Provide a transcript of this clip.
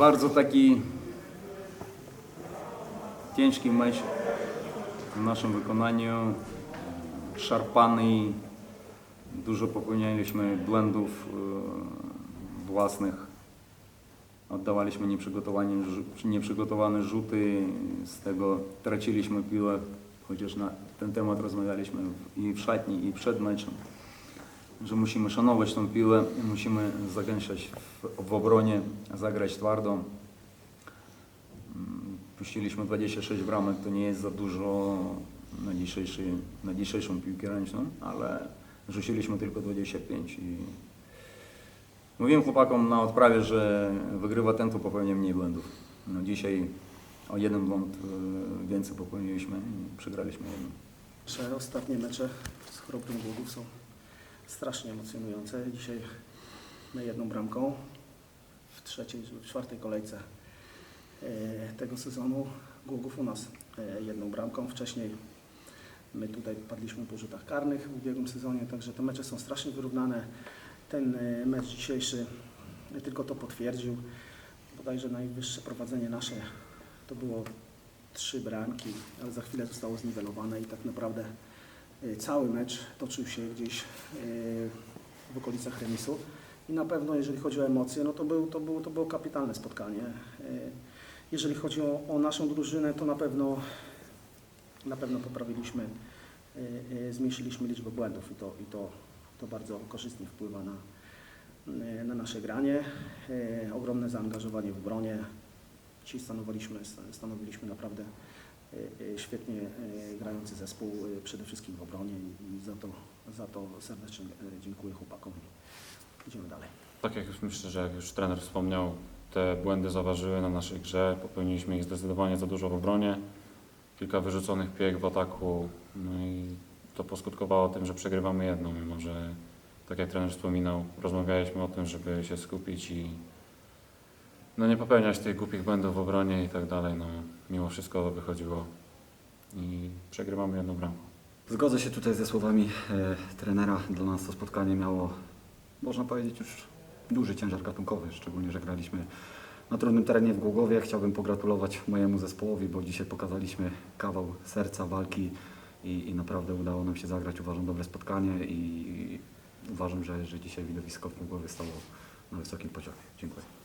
Bardzo taki ciężki mecz w naszym wykonaniu. Szarpany, dużo popełnialiśmy błędów e, własnych. Oddawaliśmy nieprzygotowane, nieprzygotowane rzuty, z tego traciliśmy piłę, chociaż na ten temat rozmawialiśmy i w szatni, i przed meczem, że musimy szanować tą piłę, musimy zagęszczać w, obronie, zagrać twardo. Mm, Puściliśmy 26 bramek, to nie jest za dużo na, na dzisiejszą piłkę ręczną, ale rzuciliśmy tylko 25 i mówiłem chłopakom na odprawie, że wygrywa ten, kto popełnia mniej błędów. No dzisiaj o jeden błąd y, więcej popełniliśmy i przegraliśmy jeden. Nasze ostatnie mecze z Chrobrym Głogów są strasznie emocjonujące. Dzisiaj my jedną bramką w trzeciej, w czwartej kolejce e, tego sezonu. Głogów u nas e, jedną bramką. Wcześniej my tutaj padliśmy po rzutach karnych w ubiegłym sezonie, także te mecze są strasznie wyrównane. Ten e, mecz dzisiejszy tylko to potwierdził. Bodajże najwyższe prowadzenie nasze to było trzy bramki, ale za chwilę zostało zniwelowane i tak naprawdę cały mecz toczył się gdzieś y, w okolicach remisu. I na pewno jeżeli chodzi o emocje, no to, był, to, było, to było kapitalne spotkanie. Y, Jeżeli chodzi o, o naszą drużynę, to na pewno, na pewno poprawiliśmy, y, y, zmniejszyliśmy liczbę błędów i to, i to, to bardzo korzystnie wpływa na, y, na nasze granie. Y, Ogromne zaangażowanie w obronie, Dzisiaj stanowiliśmy, stanowiliśmy naprawdę y, y, świetnie y, grający zespół, przede wszystkim w obronie i za to, za to serdecznie dziękuję chłopakom. Idziemy dalej. Tak jak już myślę, że jak już trener wspomniał, te błędy zaważyły na naszej grze. Popełniliśmy ich zdecydowanie za dużo w obronie. Kilka wyrzuconych piłek w ataku. No i to poskutkowało tym, że przegrywamy jedną, mimo że tak jak trener wspominał, rozmawialiśmy o tym, żeby się skupić i no nie popełniać tych głupich błędów w obronie i tak dalej. No, mimo wszystko wychodziło i przegrywamy jedną bramką. Zgodzę się tutaj ze słowami e, trenera. Dla nas to spotkanie miało, można powiedzieć, już duży ciężar gatunkowy, szczególnie, że graliśmy na trudnym terenie w Głogowie. Chciałbym pogratulować mojemu zespołowi, bo dzisiaj pokazaliśmy kawał serca, walki i, i naprawdę udało nam się zagrać, uważam, dobre spotkanie i, i uważam, że, że dzisiaj widowisko w Głogowie stało na wysokim poziomie. Dziękuję.